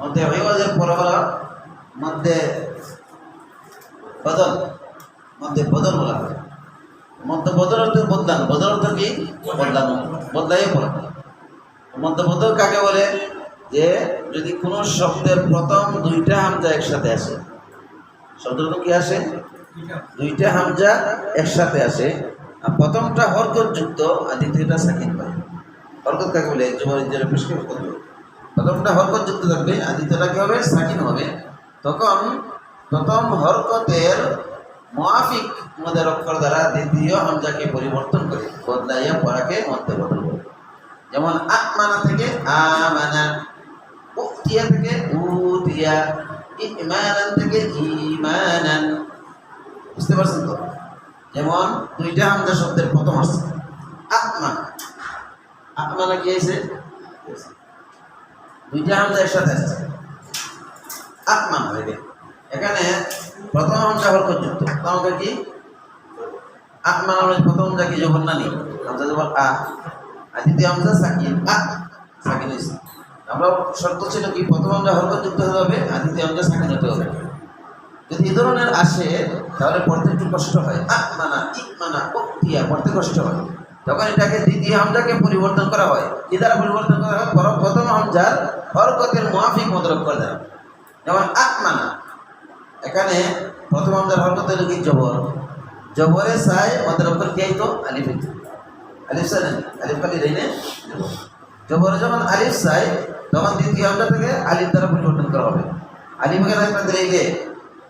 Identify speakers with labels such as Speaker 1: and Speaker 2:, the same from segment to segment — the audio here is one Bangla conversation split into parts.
Speaker 1: মধ্যে ইওয়াজের পরে হলো মধ্যে বদল মধ্যে বদল বলা হয়। মধ্যে বদল অর্থ বদলানো। বদল অর্থ কি? বদলানো। বদলাই পড়া মধ্যে বদল কাকে বলে? যে যদি কোনো শব্দের প্রথম দুইটা হামজা একসাথে আসে শব্দটা কি আসে? দুইটা হামজা একসাথে আসে। আর প্রথমটা হরকত যুক্ত, আর দ্বিতীয়টা সাকিন পায়। হরকত কাকে বলে? জেরে পেশকে বলে। প্রথমটা হরকত যুক্ত থাকবে আর দ্বিতীয়টা কি হবে? সাকিন হবে। তখন প্রথম হরকতের মুআফিক মধ্যে অক্ষর দ্বারা দ্বিতীয় হামজাকে পরিবর্তন করে, বদলাইয়া পড়াকে মধ্যে বদল করে। যেমন আত্মানা থেকে আমানা, উতিয়া থেকে উতিয়া, ইমানান থেকে ইমানান। বুঝতে পারছেন তো? যেমন দুইটা হামজা শব্দের প্রথম আসছে আত্মা আত্মানা কি হয়েছে? দুইটা হামজা একসাথে আসছে। আত্মা হয়ে গেল এখানে প্রথম হামজা হরকত যুক্ত তোমাকে কি? আত্মা নামে প্রথম হামজা কি যখন না নেই? হামজা যখন আ, আর দ্বিতীয় হামজা সাকিন। আ আমরা শর্ত ছিল কি? প্রথম হামজা যুক্ত হতে হবে, আর দ্বিতীয় হামজা সাকিন হতে হবে। যদি এই ধরনের আসে, তাহলে পড়তে একটু কষ্ট হয়। আ মানা ই মানা ও তিয়া পড়তে কষ্ট হয়। তখন এটাকে দ্বিতীয় হামজাকে পরিবর্তন করা হয়। কি দ্বারা পরিবর্তন করা হয়? প্রথম হামজার হরকতের মুআফিক মতলব করে দেয়। যেমন আ মানা এখানে প্রথম হামজার হরকত হলো কি? জবর। জবরে সাই মতলব করে কি আইতো? আলিফ আলিফ সাই আলিফ কালি দেয় জবরে। যখন আলিফ সাই তখন দ্বিতীয় হামজা থেকে আলিফ দ্বারা পরিবর্তন করা হবে। আলিফ এখানে একটা দিলে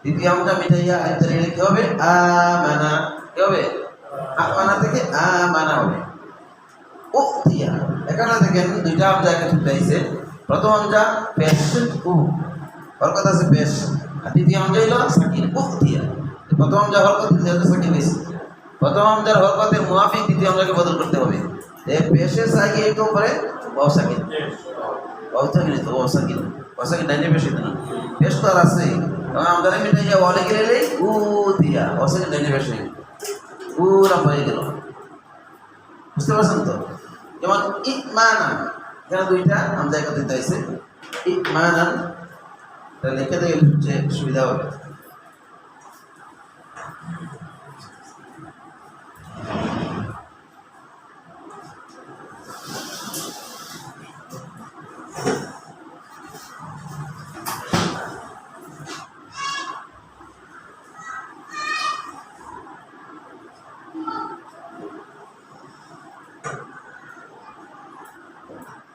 Speaker 1: দ্বিতীয় আমটা মিটাইয়া আরেকটা রেলে কি হবে? আমানা। কি হবে? আমানা থেকে আমানা হবে। ও দিয়া এখানে দেখেন দুইটা আমজা এখানে ছুটাইছে প্রথম আমজা পেশ উ। ওর আছে পেশ আর দ্বিতীয় আমজা হইল সাকিন উ দিয়া প্রথম আমজা হরকত দ্বিতীয় আমজা সাকিন হয়েছে প্রথম আমজার হরকতের মুআফিক, দ্বিতীয় আমজাকে বদল করতে হবে। পেশে সাকিন এর উপরে বাউ সাকিন বাউ সাকিন তো বাউ সাকিন বাউ সাকিন ডাইনে পেশ না। পেশ তো আর আছে। তখন আমাদের মিটে যা অনেক গেলে উ দিয়া অসেকে ডাইনে পেশ পুরা হয়ে গেল। বুঝতে পারছেন তো? যেমন ইমানান এখানে দুইটা আমাদের একত্রিত হয়েছে। ইমানান এটা লিখে দিলে হচ্ছে সুবিধা হবে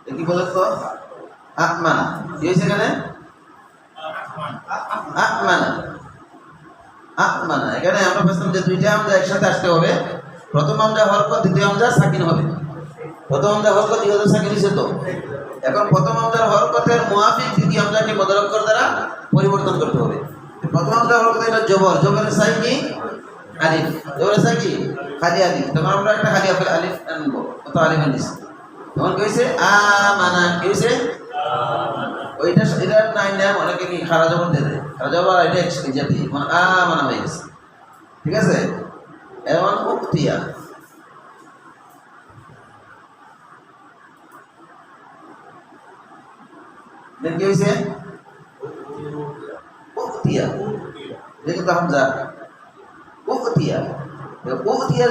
Speaker 1: এ কি বলে তো আত্মানা কি হয়েছে এখানে আত্মানা আত্মানা এখানে আমরা বুঝলাম যে দুইটা আমরা একসাথে আসতে হবে। প্রথম আমরা পর দ্বিতীয় আমরা সাকিন হবে। প্রথম আমরা হরকত দ্বিতীয় আমজা সাকিন হিসেবে তো। এখন প্রথম আমরা হরকতের মুআফিক, দ্বিতীয় আমজাকে বদলকর দ্বারা পরিবর্তন করতে হবে। প্রথম আমরা হরকত এটা জবর। জবরের সাই কি? আলিফ। জবরের সাই কি? খালি আলিফ। তখন আমরা একটা খালি আলিফ আনব। কত আলিফ আনিস? তখন কি হয়েছে? আ মানা কি হয়েছে? ওইটা এটা নাই না অনেকে কি খারা জবর দিয়ে। খারা জবর এটা একসাথে জাতি। মানে আ মানা হয়ে গেছে। ঠিক আছে? এমন উক্তিয়া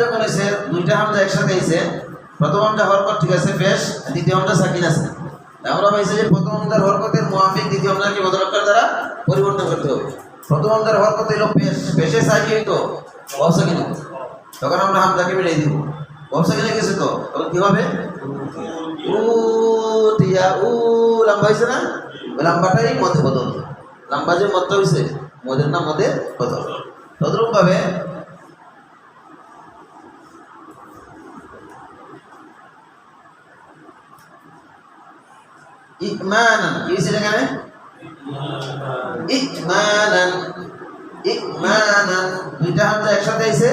Speaker 1: যখন দুইটা ঠিক আছে দ্বিতীয় আছে। যে দ্বারা পরিবর্তন করতে হবে। প্রথম হামজার হরকত হলো পেশ পেশে সাকি হইতো? অসাকিন হতো তখন আমরা হামজাকে মিলাই দিব। অসাকিনে গেছে তো? তখন কি হবে? উ তিয়া উ, লম্বা হয়েছে না? লম্বাটাই মধ্যে বদল। লম্বা যে মধ্য হয়েছে মদের না মধ্যে বদল। তদ্রুপ ভাবে ইমানান, কি হয়েছে এখানে? ইমানান ইমানান দুইটা হামজা একসাথে আইছে।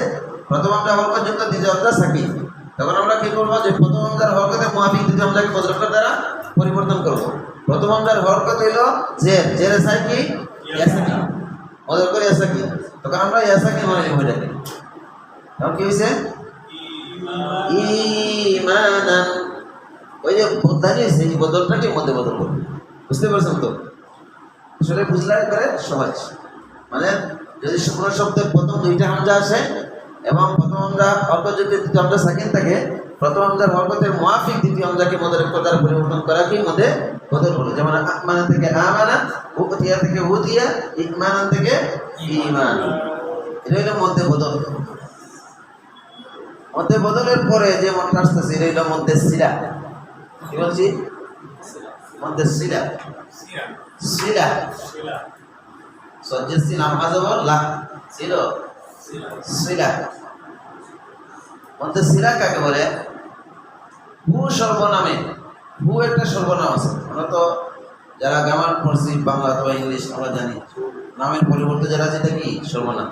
Speaker 1: প্রথম হামজা হরকত যুক্ত, দ্বিতীয় হামজা সাকিন তখন আমরা কি করব যে প্রথম হামজার হরকতে মুআফিক দ্বিতীয় হামজাকে বদলকর দ্বারা পরিবর্তন করব। প্রথম হামজার হরকত হইল জের। জের সাই কি? ইয়াসাকি। বদল করে ইয়াসাকি। তখন আমরা ইয়াসাকি মানে লিখব এটাকে। তখন কি হয়েছে ইমানান। ওই যে বদলানি হয়েছে এই বদলটাকে মধ্যে বদল করবে। বুঝতে পারছেন তো? আসলে বুঝলে করে সহজ মানে যদি শুকনো শব্দের প্রথম দুইটা হামজা আসে এবং প্রথম হামজা অল্প যদি দ্বিতীয় হামজা সেকেন্ড থাকে, প্রথম হামজার হরকতের মুআফিক দ্বিতীয় হামজাকে মদের কথার পরিবর্তন করা কি মধ্যে বদল হলো যেমন আমানা থেকে আমানা, উতিয়া থেকে উতিয়া ইমানান থেকে ইমান। এটা হলো মধ্যে বদল। মধ্যে বদলের পরে যে মনটা আসতেছে, এটা হলো মধ্যে সিরা কি বলছি? মধ্যে সিরা। সিরা। সজ্জেসি নাম আজবর লা। ছিল সিরা। মধ্যে সিরা কাকে বলে? হু সর্বনামে। হু একটা সর্বনাম আছে। আমরা তো যারা গ্রামার পড়ছি বাংলা অথবা ইংলিশ আমরা জানি। নামের পরিবর্তে যারা যেটা কি? সর্বনাম।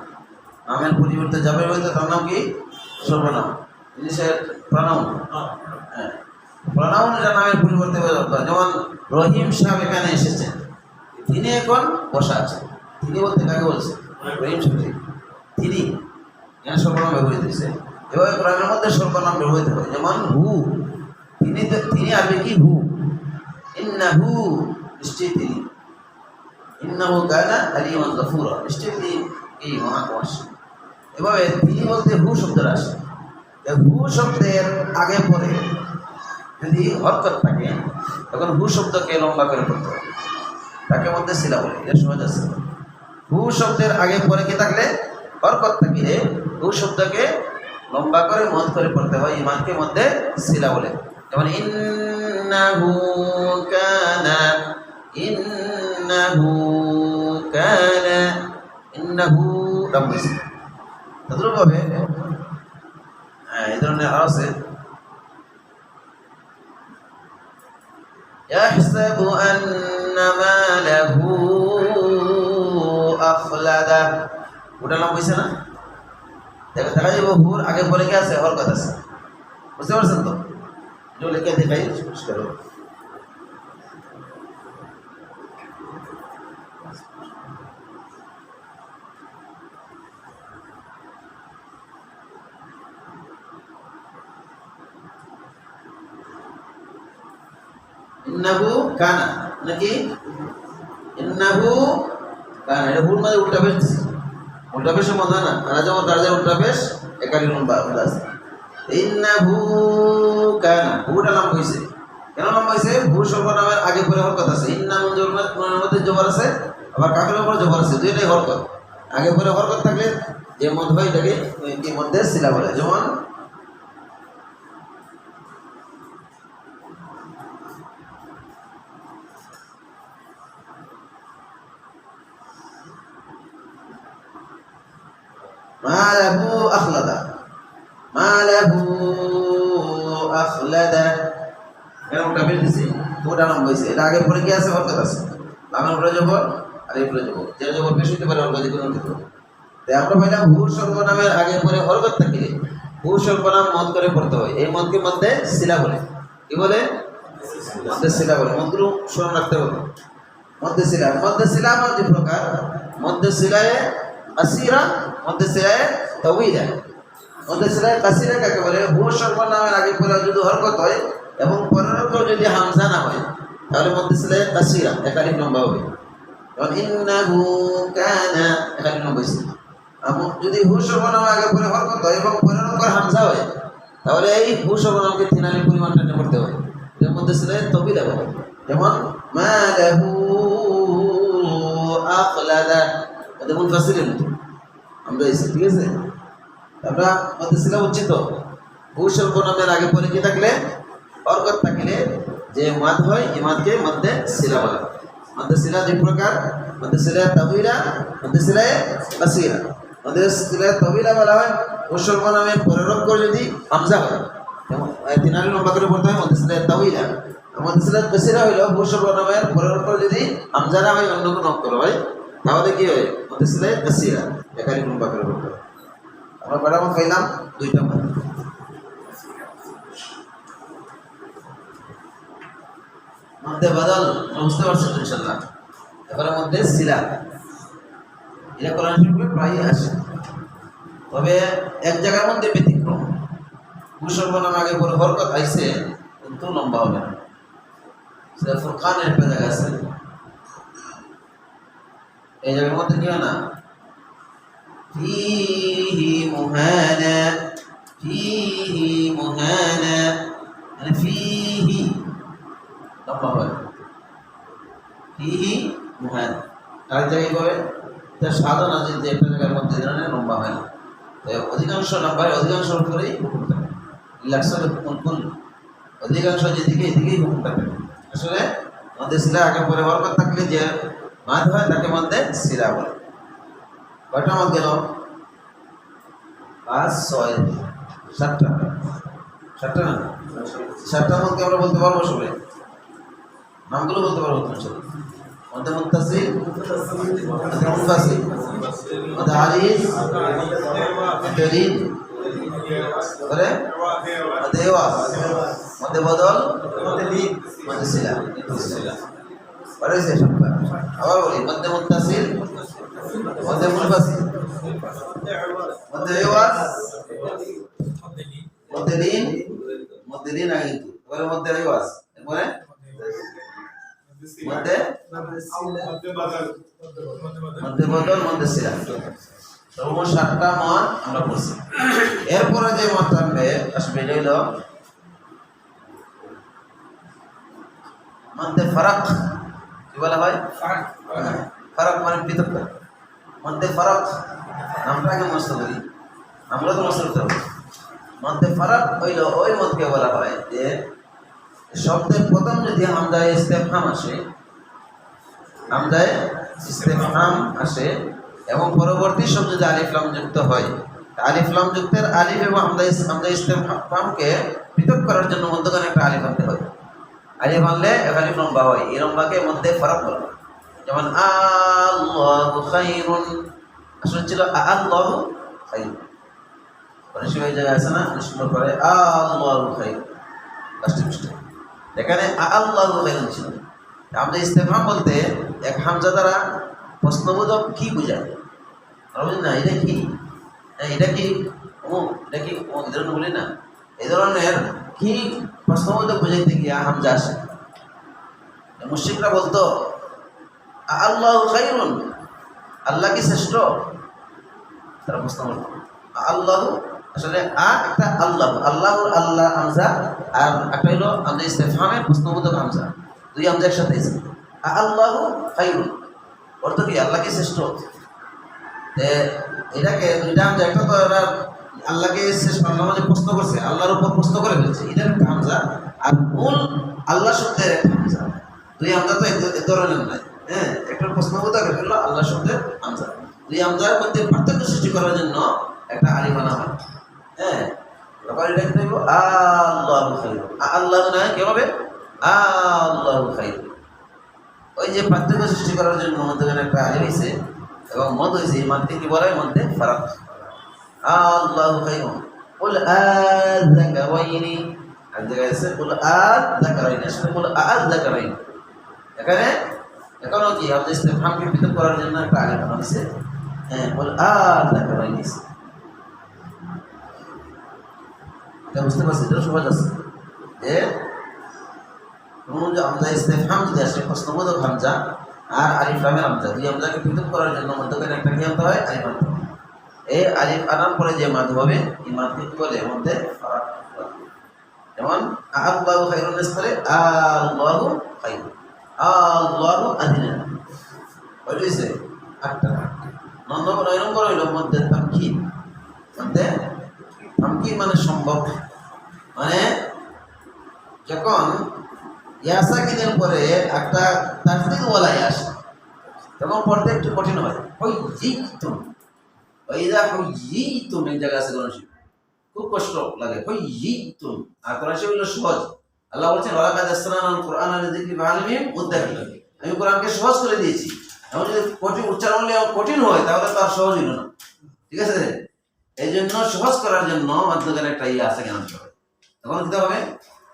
Speaker 1: নামের পরিবর্তে যাবে বলতে তার নাম কি? সর্বনাম। ইংলিশের প্রণাম হ্যাঁ। প্রণাম এটা নামের পরিবর্তে বোঝা যেমন রহিম সাহেব এখানে এসেছেন তিনি এখন বসা আছেন। তিনি বলতে কাকে বলছে রহিম সাহেব তিনি এখানে সর্বনাম ব্যবহৃত হয়েছে। এভাবে কোরআনের মধ্যে সর্বনাম ব্যবহৃত হয়। যেমন হু। তিনি তিনি আরবি কি? হু। ইন্না হু। নিশ্চয়ই তিনি। ইন্নাহু কানা আলিমান গফুরা। নিশ্চয়ই তিনি এই মহাকমাস এভাবে তিনি বলতে হু শব্দের আসে। হু শব্দের আগে পরে যদি হরকত থাকে, তখন হু শব্দকে লম্বা করে পড়তে হবে। তাকে মধ্যে শিলা বলে এটা সহজ আছে। হু শব্দের আগে পরে কি থাকলে? হরকত থাকিলে হু শব্দকে লম্বা করে মত করে পড়তে হয়, ইমানকে মধ্যে শিলা বলে যেমন, ইন্নাহু কানা ইন্নাহু কানা, ইন্নাহু রামুস তদ্রুপভাবে হ্যাঁ এই ধরনের আছে। يحسب أن ماله أخلده ওটা নাম বুঝছে না দেখা দেখা যাবে হুর আগে পরে কি আছে হর কথা আছে বুঝতে পারছেন তো যে লিখে দেখাই পরিষ্কার হবে। ইন্নাহু কানা। নাকি? ইন্নাহু কানা। এটা ভুল মানে উল্টা পেশ। উল্টা পেশের মধ্যে না, কানা যেমন দাঁড়িয়ে উল্টা পেশ একালি আছে। ইন্নাহু কানা। হুটা নাম হয়েছে কেন নাম হয়েছে ভূ সর্বনামের আগে পরে হরকত আছে। ইন্না মঞ্জুর মধ্যে জবর আছে, আবার কাকের উপরে জবর আছে। দুইটাই হরকত। আগে পরে হরকত থাকলে যে মধ্য হয় এটাকে মধ্যে শিলা বলে। যেমন মালাহু আখলাদা। মালাহু আখলাদা। এরকম টাইপের দিছি ওটা নাম হয়েছে এটা আগের পরে কি আছে? হরকত আছে। লামের উপরে জবর আর এই উপরে জবর যে জবর বেশি হতে পারে হরকত কোনো ক্ষেত্রে তাই আমরা পাইলাম ভূ সর্বনামের আগে পরে হরকত থাকিলে ভূ সর্বনাম মত করে পড়তে হয়। এই মতকে মধ্যে শিলা বলে। কি বলে? মধ্যে শিলা বলে। মন্ত্র স্মরণ রাখতে হবে। মধ্যে শিলা। মধ্যে শিলা আমার দুই প্রকার। মধ্যে আসিরা মধ্যে শিলায় তবিরা মধ্যে শিলায় কাসিরা কাকে বলে? ভূ সর্বনামের আগে পরে যদি হরকত হয় এবং পরের উপর যদি হামজা না হয়, তাহলে মধ্যে শিলায় কাসিরা একাধিক লম্বা হবে। যেমন, ইন্নাহু কানা একাধিক লম্বা হয়েছে। এবং যদি হু সর্বনাম আগে পরে হরকত হয় এবং পরের উপর হামজা হয়, তাহলে এই হু সর্বনামকে তিনালি পরিমাণটা নিয়ে পড়তে হয় এর মধ্যে শিলায় তবিরা বলে। যেমন মালাহু আখলাদা মূল ফাসিলের আমরা এসে ঠিক আছে? আমরা মধ্যে শিলা উচ্চিত ভূ সর্বনামের আগে পরে কি থাকলে? অর্কত থাকলে যে মাদ হয়, এই মাদকে মধ্যে শিলা বলা মধ্যে শিলা দুই প্রকার, মধ্যে শিলা তবিরা মধ্যে শিলায় বাসিরা। মধ্যে শিলায় তবিরা বলা হয় ভূ সর্বনামের পরের অক্ষর যদি হামজা হয়, যেমন তিনালি লম্বা করে পড়তে হয়, মধ্যে শিলায় তবিরা আমাদের সিলাত বেশিরা হইল ভূ সর্বনামের পরের অক্ষর যদি হামজা না হয়, অন্য কোনো অক্ষর হয়, তাহলে কি হয়? মধ্যে সিলাই বেশিরা একাধিক লম্বা করে আমরা কটা মত পাইলাম দুইটা মত। মধ্যে বদল, বুঝতে পারছেন ইনশাল্লাহ? এবারের মধ্যে শিলা এটা কোরআন শরীফে প্রায়ই আসে। তবে এক জায়গার মধ্যে ব্যতিক্রম। ভূসর্বনাম আগে পরে হরকত আইসে কিন্তু লম্বা হবে না। সেটা ফুরকানের একটা জায়গা আছে। এই জায়গার মধ্যে কি না। ফিহি মুহানা ফিহি মুহানা মানে ফিহি। লম্বা হয় ফিহি মুহানা। আর জায়গায় করে তার সাধারণ আছে যে একটা জায়গার মধ্যে ধরনের লম্বা হয় না। তো অধিকাংশ নাম্বারে অধিকাংশ করেই হুকুম থাকে। হুকুম কুল অধিকাংশ যেদিকে, এদিকেই হুকুম আসলে মধ্যে শিলা আগে পরে বরকত থাকলে যে মাদ হয় তাকে মধ্যে শিলা বলে। কয়টা মত গেল? পাঁচ, ছয়, সাতটা। সাতটা না? সাতটা মধ্যে আমরা বলতে পারব সবাই নামগুলো বলতে পারব তুমি সবাই মধ্যে মুত্তাসিল, মধ্যে মধ্যে আলিফ মধ্যে রিন করে মধ্যে বদল, মধ্যে শিলা শিলা পরে হয়েছে সাতটা আবার বলি, মধ্যে মুত্তাসিল মধ্যে মুনফাসিল মধ্যে ওয়াস মধ্যে রিন মধ্যে রিন আগে এবারে মধ্যে ওয়াস এরপরে? মধ্যে? মধ্যে বদল, মধ্যে শিলা সর্বমোট সাতটা মত আমরা পড়ছি। এরপরে যে মত থাকবে আসবে হইল, মধ্যে ফারাক। কি বলা হয়? ফারাক। মানে পৃথক মধ্যে ফারাক নামটা আগে মস্ত করি। আমরা তো মস্ত করতে মধ্যে ফারাক হইল ওই মতকে বলা হয় যে শব্দের প্রথম যদি হামদায় ইস্তেফাম আসে হামদায় ইস্তেফাম আসে এবং পরবর্তী শব্দ যদি আলিফলাম যুক্ত হয় আলিফলাম যুক্তের আলিফ এবং হামদা হামদা ইস্তেফামকে পৃথক করার জন্য মধ্যখানে একটা আলিফ আনতে হয় আলিফ আনলে আলিফ লম্বা হয়। এই লম্বাকে মধ্যে ফারাক বলা। যেমন, আল্লাহু আসলে ছিল আছে না অনেক করে এখানে ছিল। আমরা ইস্তেফাম বলতে, এক হামজা দ্বারা প্রশ্নবোধক কি বোঝায়? বলি, না, এটা কি? হ্যাঁ এটা কি? ও এটা কি? ও বলি না। এই ধরনের কি প্রশ্নবোধক বোঝাইতে গিয়ে হামজা আসে মুশিকরা বলতো আল্লাহ খাইরুন আল্লাহ কি শ্রেষ্ঠ। তারা প্রশ্ন করতো আল্লাহ? আসলে আ একটা আল্লাহ আল্লাহ আল্লাহ, হামজা, আর একটা হলো আমাদের ইস্তেফামের প্রশ্নবোধক হামজা। দুই হামজা একসাথে এসে আল্লাহ খাইরুন, অর্থ কি? আল্লাহ কি শ্রেষ্ঠ এটাকে দুইটা হামজা একটা তো আল্লাহকে মাঝে প্রশ্ন করছে, আল্লাহর উপর প্রশ্ন করে ফেলছে একটা হামজা আর মূল আল্লাহ শব্দের হামজা। দুই হামজা তো এক- ধরনের নাই হ্যাঁ? একটা প্রশ্নবোধক একটা হলো আল্লাহ শব্দের হামজা। দুই হামজার মধ্যে পার্থক্য সৃষ্টি করার জন্য একটা আলিফ আনা হয় হ্যাঁ? তারপর এটা কি দেখব আল্লাহ খাইর। আল্লাহ না, কি হবে? আল্লাহ খাইর। ওই যে পার্থক্য সৃষ্টি করার জন্য মধ্যখানে একটা আলিফ হয়েছে এবং মদ হয়েছে, এই মাধ্যমে কি বলা মধ্যে ফারাক। আল্লাহ খাইর বল আযাকারাইনি আর জায়গায় আছে বল আযাকারাইনি আসলে বল আযাকারাইনি এখানে এখনও কি আপনি ইস্তেফহামকে পৃথক করার জন্য একটা আলিফ আনা হয়েছে হ্যাঁ বল আযাকারাইনি এটা বুঝতে পারছি এটা সহজ আছে যে কোনো যে হামজা ইস্তেফহাম যদি আসে প্রশ্নবোধক হামজা আর আলিফ লামের হামজা দুই হামজাকে পৃথক করার জন্য মধ্যখানে একটা কি আনতে হয় আলিফ আনতে হয় এই আলিফ আনার পরে যে মাদ হবে, এই মাদকে কি বলে এর মধ্যে যেমন, আল্লাহু খাইরুন স্থলে আল্লাহু খাইরুন। আল্লাহু আদিনা। হইছে আটটা নয় নম্বর নয় নম্বর হইল, মধ্যে তামকিন মধ্যে তামকিন মানে সম্ভব। মানে যখন ইয়াসাকিনের পরে একটা তাজদিদ ওয়ালাই আসে, তখন পড়তে একটু কঠিন হয়। ওই জিতুম ওইদা হই জিতুম এই জায়গা আছে গণশিব খুব কষ্ট লাগে ওই জিতুম আর কোরআন হলো সহজ আল্লাহ বলছেন ওয়ালাকাদ আসসালাম কোরআন আল যিকরি বালিমিম মুদ্দাকিল আমি কোরআনকে সহজ করে দিয়েছি এমন যদি কঠিন উচ্চারণ হলে কঠিন হয় তাহলে তো আর সহজ হইল না ঠিক আছে এই জন্য সহজ করার জন্য মাধ্যমের একটা ইয়ে আছে কেন তখন দিতে হবে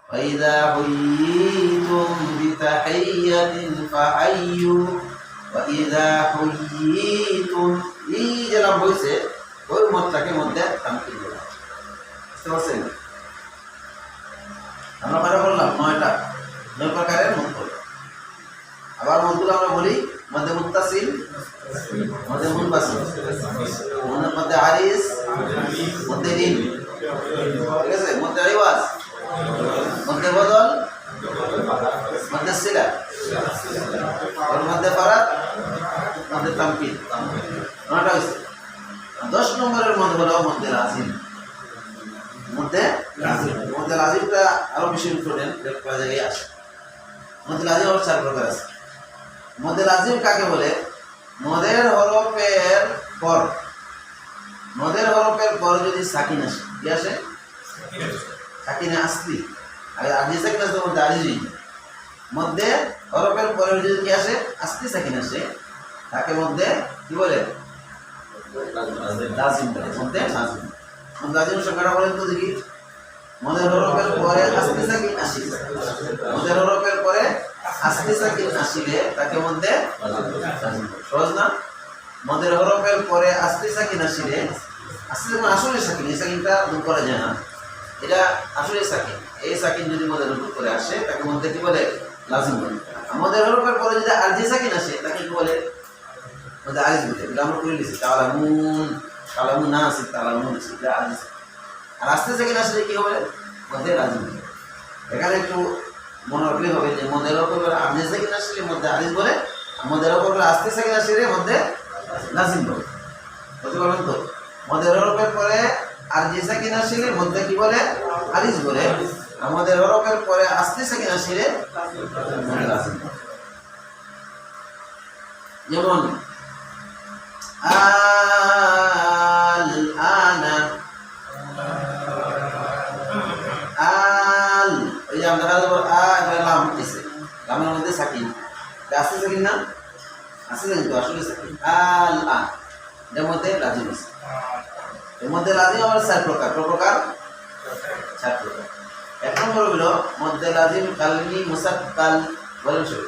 Speaker 1: وإذا حييتم بتحية فحيوا وإذا حييتم এই যে লাভ হয়েছে, ওই মতটাকে মধ্যে তামকিন বুঝতে পারছেন? আমরা কটা বললাম, নয়টা। নয় প্রকারের মত আবার মতগুলো আমরা বলি, মধ্যে মুত্তাসিল, মধ্যে মনের মধ্যে আরিস, মধ্যে রিন ঠিক আছে? মধ্যে রিওয়াজ, মধ্যে বদল, মধ্যে সিলা ওর মধ্যে ফারাক, মধ্যে তামকিন নটা হয়েছে। দশ নম্বরের মধ্যে হলো মধ্যে লাজিম মধ্যে মধ্যে লাজিমটা আরও বেশি ইম্পর্টেন্ট কয়েক জায়গায় আসে মধ্যে লাজিম আবার চার প্রকার আছে। মধ্যে লাজিম কাকে বলে? মদের হরফের পর। মদের হরফের পর যদি সাকিন আসে, কি আসে? সাকিনে আসলি। আর আজি সাকিন আসলে মধ্যে আজিজি। মধ্যে হরফের পরে যদি কি আসে? আসলি সাকিন আসে। তাকে মধ্যে কি বলে? লাজিম সংখ্যাটা বলেন তো দেখি মদের হরফের পরে আসলি সাকিন আসি মদের হরফের পরে আসলি সাকিন আসিলে তাকে মধ্যে সহজ না মদের হরফের পরে আসলি সাকিন আসিলে আসলে মানে আসলে সাকিন এই সাকিনটা দূর করা যায় না এটা আসলে সাকিন এই সাকিন যদি মদের উপর করে আসে তাকে মধ্যে কি বলে? লাজিম বলে। আর মদের হরফের পরে যদি আরজি সাকিন আসে, তাকে কি বলে? মধ্যে আরিজ বলে এটা আমরা করে নিছি তালামুন তালামুন না আছে তালামুন আছে এটা আরিজ আর আস্তে সাকিন আসলে কি হবে মধ্যে বলে এখানে একটু মনে রাখলে হবে যে মদের ওপর আর্জি সাকিন আসলে মধ্যে আরিজ বলে আর মদের ওপর আস্তে সাকিন আসলে মধ্যে লাজিম বলে বুঝতে পারবেন তো মদের হরফের পরে আর যে সাকিন আসলে মধ্যে কি বলে আরিজ বলে আমাদের হরফের পরে আস্তে সাকিন আসলে যেমন আনা আল, এই যে আমরা দেখা আ লামের মধ্যে এটা সাকিন না? আসলে কিন্তু আল আ এর মধ্যে লাজিম আছে। এর মধ্যে লাজিম আবার চার প্রকার। প্রকার? চার প্রকার। এক নম্বর হলো মধ্যে লাজিম, কালমি, মুসাক্কাল, বলেন শুরু।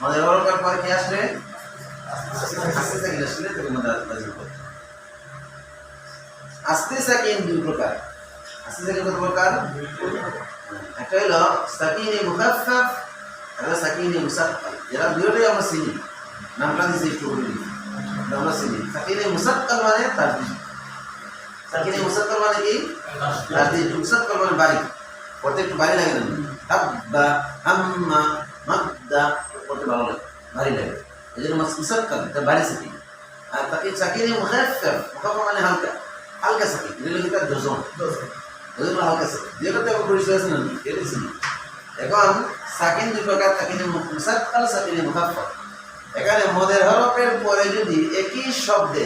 Speaker 1: মধ্যে হরফের পরে কি আসলে আস্তে সাকিন আসলে তাকে লাজিম বলে আস্তে সাকিন দুই প্রকার। আস্তে সাকিন কত প্রকার? একটা হইল সাকিনে মুখাফফাফ, আর হলো সাকিনে মুসাক্কাল। এরা দুটোই আমরা চিনি। নামটা দিয়েছি একটু আমরা চিনি। সাকিনে মুসাক্কাল মানে তারবিজ সাকিনে মুসাক্কাল মানে কি? তারবিজ মুসাক্কাল মানে বাড়ি। পড়তে একটু বাড়ি লাগে না। হাব্বা হাম্মা, মাদ্দা পড়তে ভালো লাগে ভারী লাগে। এই জন্য মুসাক্কাল এটা বাড়ি সাকিন আর তাকে মুখাফফাফ মুখাফফাফ মানে হালকা হালকা সাকিন এগুলো কিন্তু তার ওই জন্য হালকা সাকিন যেগুলো তো পরিচয় আছে না এটা চিনি এখন সাকিন দুই প্রকার সাকিনে মুসাক্কাল সাকিনে মুখাফফাফ এখানে মদের হরফের পরে যদি একই শব্দে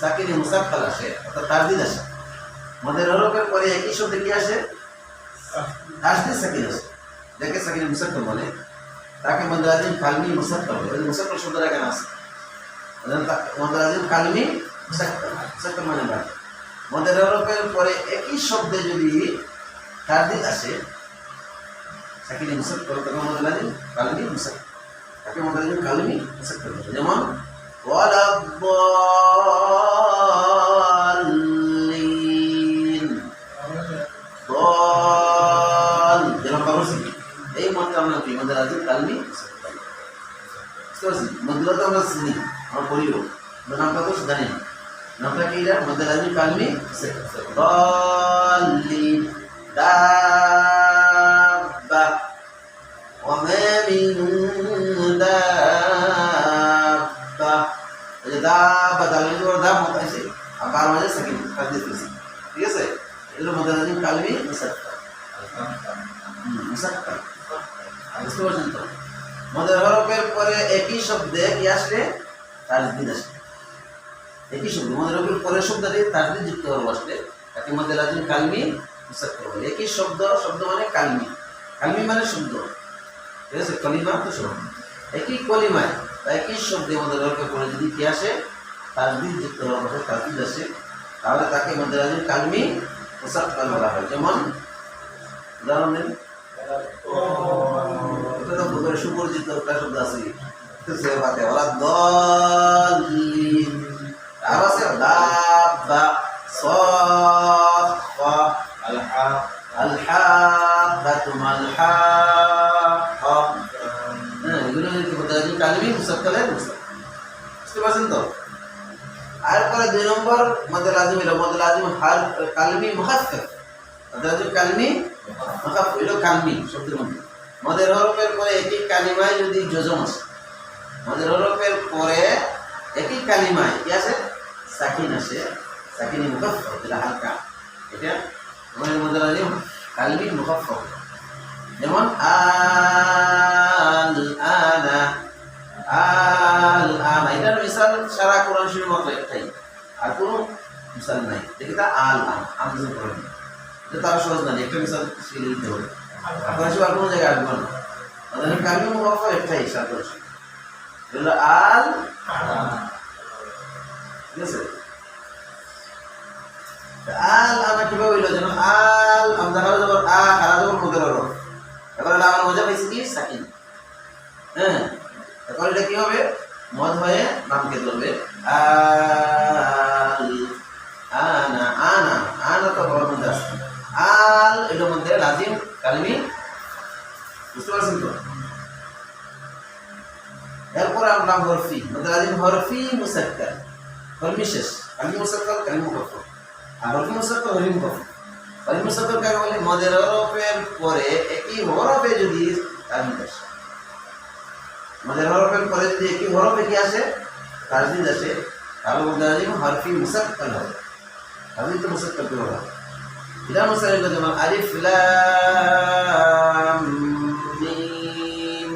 Speaker 1: সাকিনে মুসাক্কাল আসে, অর্থাৎ তারদিদ আসে, মদের হরফের পরে একই শব্দে কি আসে? তাসদিদ সাকিন আসে। যাকে সাকিনে মুসাক্কাল বলে? তাকে মদের কালমি মুসাক্কাল বলে এই মুসাক্কাল শব্দটা এখানে আছে। মদের আজিম কালমি মুসাক্কাল মানে মদের হরফের পরে একই শব্দে যদি তারদিদ আসে সাকিনে মুসাক্কাল তখন মদের কালমি মুসাক্কাল তাকে মধ্যে কালমি মুসাক্কাল বলে যেমন ওয়ালাদ্দাল্লিন मद्रासी कालनी मद्रासा मस्नी और बोलियो बनापा तो सुधारे नफा की जा मद्रासी कालनी ضالي دابة وما من دابة दाबा. दाबा जो दाब होता है इसे आकार वाले सके खाद्य ठीक है सर? ये लोग मदराजी काल में सकता हम्म, सकता বুঝতে পারছেন তো মদের হরফের পরে একই শব্দে কি আসলে তার দিন আসবে। একই শব্দ। মদের হরফের পরের শব্দটি তার দিন যুক্ত হরফ আসলে তাকে মধ্যে লাজিম কালমি মুসাক্কা বলে। একই শব্দ শব্দ মানে কালমি। কালমি মানে শব্দ। ঠিক আছে? কলিমা তো শব্দ। একই কলিমায় বা একই শব্দে আমাদের হরফে পরে যদি কি আসে? তাজদিদ যুক্ত হওয়ার পাশে তাজদিদ আসে। তাহলে তাকে মধ্যে রাজিম কালমি মুসাক্কাল বলা হয়। যেমন, উদাহরণ দিন। করে সুপরিচিত একটা শব্দ আছে। সেবাতে ওরা দলিন আর আছে দাব্বা সাফা
Speaker 2: আলহা
Speaker 1: আলহা বাতুম আলহা হ্যাঁ, এগুলো যদি বলতে পারি কালিমি বুঝতে পারছেন তো? আর দুই নম্বর, মদে লাজিম এলো। মদে লাজিম হার কালমি মহাক্কাল মদে লাজিম কালমি মহাক্কাল এলো কালমি শব্দের মধ্যে। মদের হরফের পরে একই কালিমায় যদি যোজম আছে। মদের হরফের পরে একই কালিমায় কি আছে? সাকিন আছে। সাকিনি যেটা হালকা। এটা আমাদের মধ্যে লাজিম কালমি মুহাফফ যেমন, আল আনা আল আনা। এটার মিসাল সারা কোরআন শরীফের মতো একটাই। আর কোনো মিসাল নাই। দেখি তা আল আন আমজুল করেন এটা তার সহজ না একটা মিসাল শিখে দিতে হবে। আপনার আর কোনো জায়গায় আসবে না। আমাদের কামি মুখাফা একটাই সাথে এগুলো আল আল আনা কীভাবে হইল যেন আল আমরা যাব আ হারা যাব মুখের হলো। এবার আমার মজা পাইছি কি সাকিন। হ্যাঁ? এখন এটা কি হবে? মদ হয়ে নামকে ধরবে আল, আনা আনা আনা তো বড় মধ্যে আসবে আল, এটার মধ্যে লাজিম কালিমি বুঝতে পারছেন তো? এরপরে আমরা হরফি হরফি হরফি শেষ কালিমি কালিমি আর হরফি বলে? মদের হরফের পরে একই হরফে যদি তামিল আসে। আমাদের হরফের পরে যদি একই হরফে কি আসে? তাজদিদ আসে। তাহলে হবে হরফি মুসাক্কাল হবে। তাজদিদ তো মুসাক্কাল করে হবে। এটা মুসাক্কাল যেমন আলিফ লাম মিম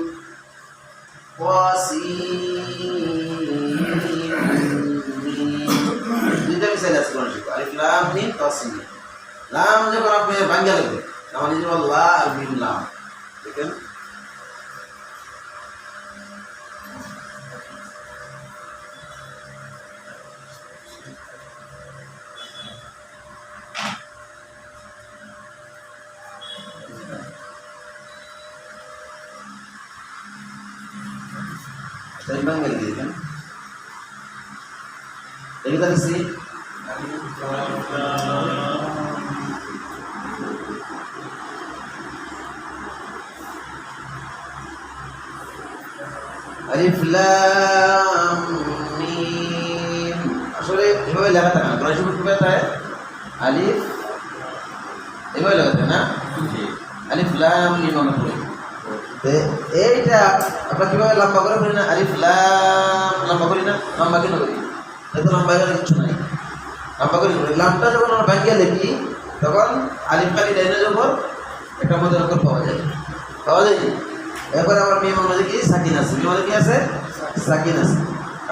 Speaker 1: দুইটা মিসাইল আছে কোন শিখো আলিফ লাম মিম তাসিন লাম যখন লাগবে আমার নিজের লাম। দেখেন? Sih আলিফ লাম মিম। আসলে এভাবে লেখা থাকে না। শরীফ কীভাবে থাকে আলিফ। এভাবে লেখা থাকে না? আলিফ লাম মিম আমরা এইটা আমরা কীভাবে লম্বা করে পড়ি না? আলিফ, লাম, লম্বা করি না? লম্বা কেন করি? এত লম্বা গেলে কিছু নাই। লম্বা করি করি লামটা যখন আমরা ব্যাঙ্গে লিখি, তখন আলিফ খালি লাইনে যখন একটা মধ্যে অক্ষর পাওয়া যায়। পাওয়া যায় এরপরে আমার মেয়ে মধ্যে কি? সাকিন আছে। মেয়ে কি আছে? সাকিন আছে।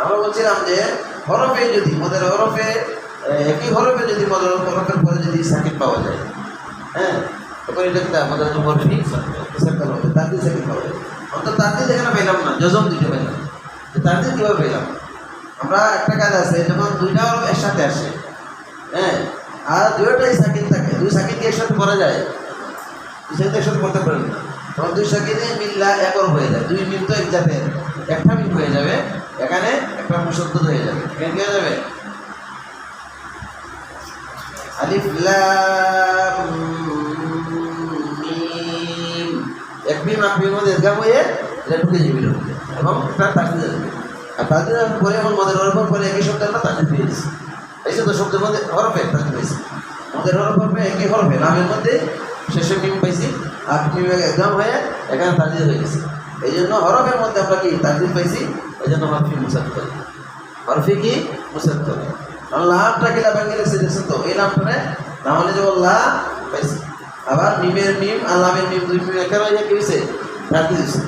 Speaker 1: আমরা বলছিলাম যে, হরফে যদি মদের হরফে একই হরফে যদি মদের হরফের পরে যদি সাকিন পাওয়া যায় হ্যাঁ? তখন এটা আমাদের হরফি দিয়ে যায় অন্তত তার দিয়ে যেখানে পেলাম না জজম দিতে পেলাম দিয়ে কীভাবে পেলাম আমরা একটা কাজ আছে, যখন দুইটা একসাথে আসে হ্যাঁ আর দুইটাই সাকিন থাকে, দুই সাকিন কি একসাথে পড়া যায়? দুই সাকিন একসাথে পড়তে পারেন না। তখন দুই সাকিনে মিল্লা একর হয়ে যায়। দুই মিল তো এক জাতের, একটা মিল হয়ে যাবে, এখানে একটা মুসদ্দ হয়ে যাবে। এখানে হয়ে যাবে? আলিফ মিম মধ্যে এরকম হয়ে এটা ঢুকে যাবে। এবং আর তাকিয়ে পরে এখন মদের হরফের পরে একই শব্দ আমরা তাকিয়ে পেয়েছি এই তো শব্দের মধ্যে হরফে তাকিয়ে পেয়েছি মদের হরফ একই হরফে নামের মধ্যে শেষে মিম পাইছি আর মিম একদম হয়ে এখানে তাজিদ হয়ে গেছে। এই জন্য হরফের মধ্যে আমরা কি তাজিদ পাইছি? এই জন্য হরফি মুসাদ করি হরফি কি? কারণ লামটা কি লাভ গেছে দেখছেন তো এই নামটা নাম হলে যেমন লা পাইছি। আবার মিমের মিম আর লামের মিম দুই মিম একেবারে কি হয়েছে তাজিদ হয়েছে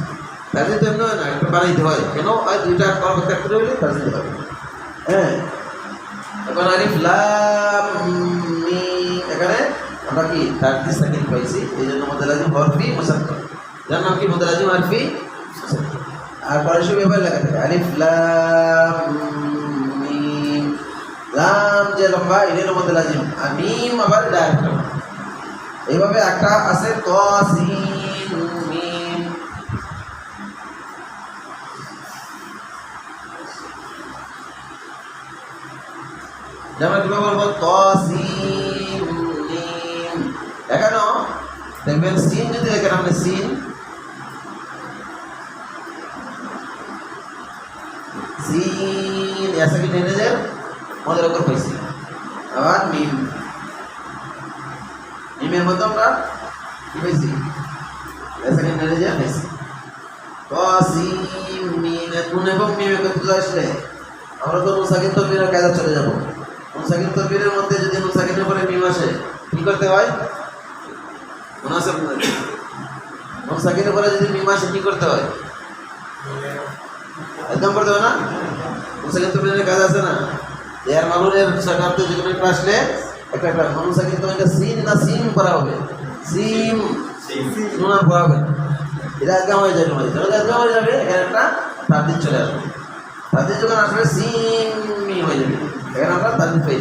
Speaker 1: তাজিদ তো এমনি হয় না, একটা বানাইতে হয়। কেন? আর দুইটা কর্ম ক্ষেত্রে হইলে তাজিদ হবে। হ্যাঁ? এখন আলিফ লাম এখানে আমরা কি তাকদি সাকিন পাইছি? এই জন্য মোদালাজিম হরফি মুসাক্কার যার নাম কি? মোদালাজিম হরফি। আর পরে সব এবার লেখা থাকে। আলিফ লাম লাম যে লম্বা এটার মধ্যে লাজিম আর মিম আবার ডাইরেক্ট এইভাবে একটা আছে যেমন কীভাবে বলব এখানেও দেখবেন সিন যদি দেখেন আপনি সিন। সিন ऐसा কি যায় মদের উপর পাইছি আবার মিম। মিমের মধ্যে আমরা কি পাইছি ऐसा কি টেনে যায় পাইছি তো সিন মিম নুন এবং মিম একত্রিত আসলে আমরা তো মুসাকিন তরবিরের কায়দা চলে যাব। মুসাকিন তরবিরের মধ্যে যদি মুসাকিনের পরে মিম আসে, কি করতে হয়? মুনাসিব মুসাকিনের পরে যদি মিম আসে, কি করতে হয়? একদম করতে হবে না? মুসাকিন তরবিরের কাজ আছে না? এর মালুরের সকালতে যে কোনো আসলে একটা একটা মুসাকিন তো এটা সিন না সিম করা হবে। সিম নুনার করা হবে। এটা একদম হয়ে যাবে যখন একদম হয়ে যাবে এখানে একটা তারদিন চলে আসবে। তারদিন যখন আসবে সিমি হয়ে যাবে। এখানে আমরা তারদিন পেয়ে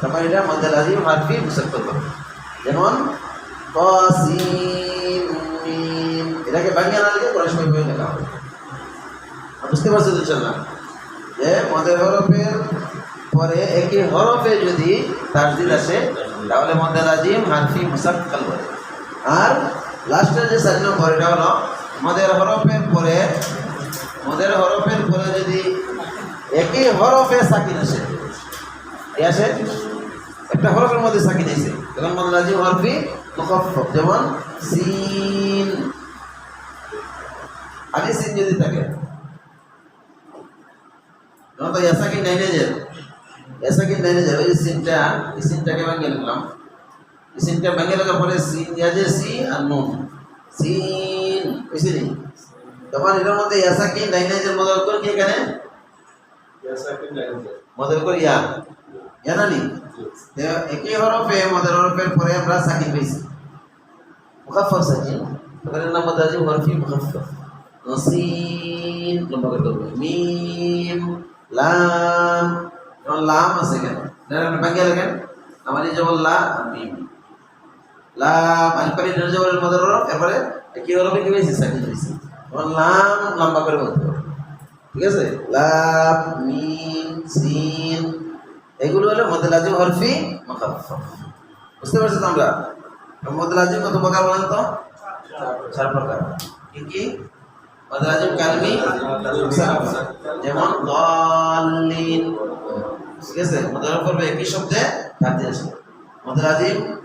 Speaker 1: তারপর এটা মধ্যে লাজিম হারফি মুসাক্ত করবে। যেমন কসিম মিম। এটাকে বাংলা না লিখে পরে লেখা হবে। বুঝতে পারছ তো চললাম যে মদের হরফের পরে একই হরফে যদি তাসদিদ আসে, তাহলে মধ্যে লাজিম হারফি মুসাক্কাল বলে। আর লাস্টের যে চার নম্বর, এটা হলো মদের হরফের পরে, মদের হরফের পরে যদি একই হরফে সাকিন আসে আসে? একটা হরফের মধ্যে সাকিন আছে তখন মধ্যে লাজিম হরফি মুখাফফ যেমন সিন। আগে সিন যদি থাকে তখন তো এসাকিন নাইনে যায় এসাকিন নাইনে যায় ওই যে সিনটা এই সিনটাকে ভেঙে লিখলাম এই সিনটা ভেঙে লেখার পরে সিন ইয়াজে সি আর নুন সিন বুঝলি? তখন এটার মধ্যে এসাকিন নাইনে যে মদল করে কি এখানে? মদল করে ইয়া না নি? তো একই হরফে মদের হরফের পরে আমরা সাকিন পেয়েছি। মুখাফফ সাকিন এখানে নাম আছে হরফি মুখাফফ। সিন লম্বা করে মিম লাম। লাম আছে কেন? ভাঙ্গে লাগেন আমার এই যেমন লা মিম লাম আলপারি নির্জবরের মধ্যে হরফ এরপরে কি হরফে কি হয়েছে সাকিন হয়েছে যেমন লাম লম্বা করে বলতে ঠিক আছে? লাম, মিম, সিন, এগুলো হলো মধ্যে লাজিম হরফি মুখাফফ বুঝতে পারছ তো আমরা মধ্যে লাজিম কত প্রকার বলেন তো? চার প্রকার। কি কি? মধ্যে লাজিম কালমি যেমন দলিন ঠিক আছে? মধ্যে করবে একই শব্দে আসে মধ্যে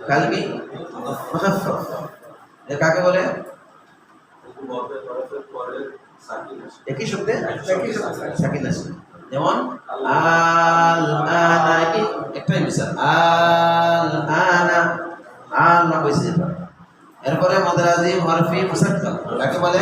Speaker 1: কালমি মুখাফফ এ কাকে বলে? একই শব্দে? সাকিন আসে যেমন আল আনা একই একটাই মিসাল আল আনা আল না কইছে। এরপরে মদের আজিম হরফি মুসাক্কাল। কাকে বলে?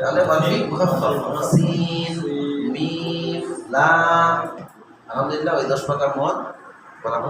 Speaker 1: তাহলে হরফি মুখাফফাফ সিন মিম লাম আলহামদুলিল্লাহ ওই দশ প্রকার মত।